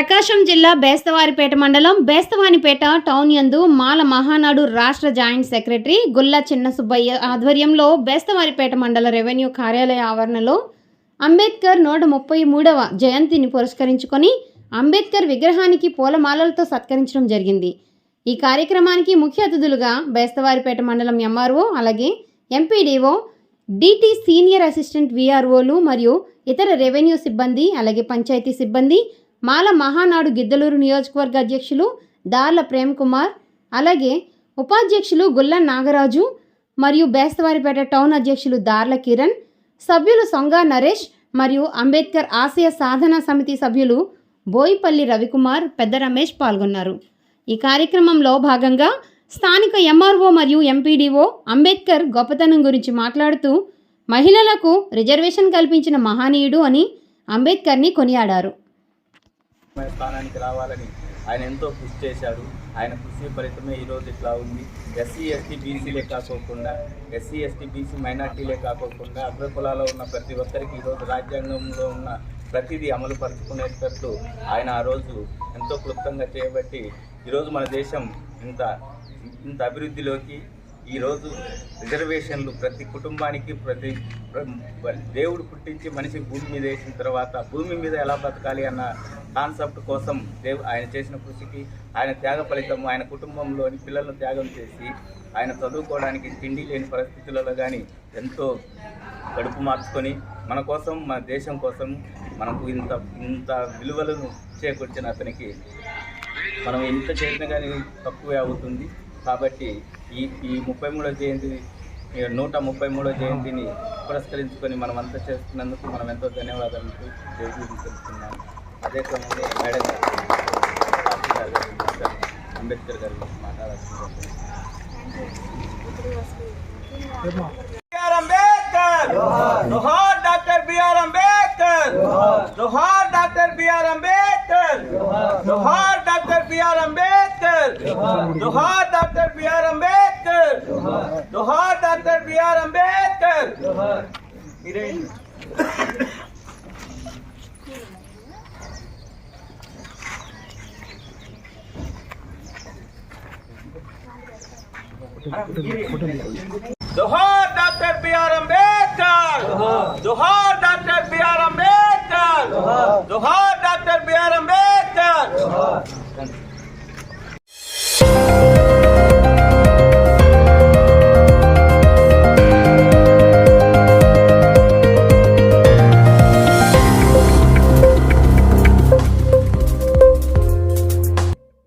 ప్రకాశం జిల్లా బేస్తవారిపేట మండలం బేస్తవానిపేట టౌన్ యందు మాల మహానాడు రాష్ట్ర జాయింట్ సెక్రటరీ గుల్లా చిన్న సుబ్బయ్య ఆధ్వర్యంలో బేస్తవారిపేట మండల రెవెన్యూ కార్యాలయ ఆవరణలో అంబేద్కర్ నూట ముప్పై మూడవ జయంతిని పురస్కరించుకొని అంబేద్కర్ విగ్రహానికి పూలమాలలతో సత్కరించడం జరిగింది. ఈ కార్యక్రమానికి ముఖ్య అతిథులుగా బేస్తవారిపేట మండలం ఎంఆర్ఓ అలాగే ఎంపీడీఓ డిటి సీనియర్ అసిస్టెంట్ విఆర్ఓలు మరియు ఇతర రెవెన్యూ సిబ్బంది అలాగే పంచాయతీ సిబ్బంది మాల మహానాడు గిద్దలూరు నియోజకవర్గ అధ్యక్షులు దార్ల ప్రేమ్ కుమార్ అలాగే ఉపాధ్యక్షులు గుల్ల నాగరాజు మరియు బేస్తవారిపేట టౌన్ అధ్యక్షులు దార్ల కిరణ్ సభ్యులు సొంగ నరేష్ మరియు అంబేద్కర్ ఆశయ సాధన సమితి సభ్యులు బోయిపల్లి రవికుమార్ పెద్ద రమేష్ పాల్గొన్నారు. ఈ కార్యక్రమంలో భాగంగా స్థానిక ఎంఆర్ఓ మరియు ఎంపీడీఓ అంబేద్కర్ గొప్పతనం గురించి మాట్లాడుతూ మహిళలకు రిజర్వేషన్ కల్పించిన మహనీయుడు అని అంబేద్కర్ని కొనియాడారు. స్థానానికి రావాలని ఆయన ఎంతో కృషి చేశారు ఆయన కృషి ఫలితమే ఈరోజు ఇట్లా ఉంది. ఎస్సీ ఎస్టీ బీసీలే కాకోకుండా ఎస్సీ ఎస్టీ బీసీ మైనార్టీలే కాకోకుండా అగ్ర కులాల్లో ఉన్న ప్రతి ఒక్కరికి ఈరోజు రాజ్యాంగంలో ఉన్న ప్రతిదీ అమలు పరుచుకునేటట్లు ఆయన ఆ రోజు ఎంతో క్లుప్తంగా చేయబట్టి ఈరోజు మన దేశం ఇంత ఇంత అభివృద్ధిలోకి ఈరోజు రిజర్వేషన్లు ప్రతి కుటుంబానికి ప్రతి దేవుడు పుట్టించి మనిషి భూమి మీద వేసిన తర్వాత భూమి మీద ఎలా బతకాలి అన్న కాన్సెప్ట్ కోసం దేవు ఆయన చేసిన కృషికి ఆయన త్యాగ ఫలితం ఆయన కుటుంబంలోని పిల్లలను త్యాగం చేసి ఆయన చదువుకోవడానికి తిండి లేని పరిస్థితులలో కానీ ఎంతో కడుపు మార్చుకొని మన కోసం మన దేశం కోసం మనకు ఇంత ఇంత విలువలను చేకూర్చిన అతనికి మనం ఎంత చేసినా కానీ తక్కువే అవుతుంది. కాబట్టి ఈ ఈ ముప్పై మూడో జయంతి నూట ముప్పై మూడో జయంతిని పురస్కరించుకొని మనం అంతా చేస్తున్నందుకు మనం ఎంతో ధన్యవాదాలు తెలుస్తున్నాము అదే క్రమంలో మేడం గారు అంబేద్కర్ గారు doctor Ambedkar doctor BR Ambedkar doctor BR Ambedkar जोहार डॉक्टर बी आर अम्बेडकर जोहार डॉक्टर बी आर अम्बेडकर जोहार डॉक्टर बी आर अम्बेडकर जोहार डॉक्टर बी आर अम्बेडकर जोहार डॉक्टर बी आर अम्बेडकर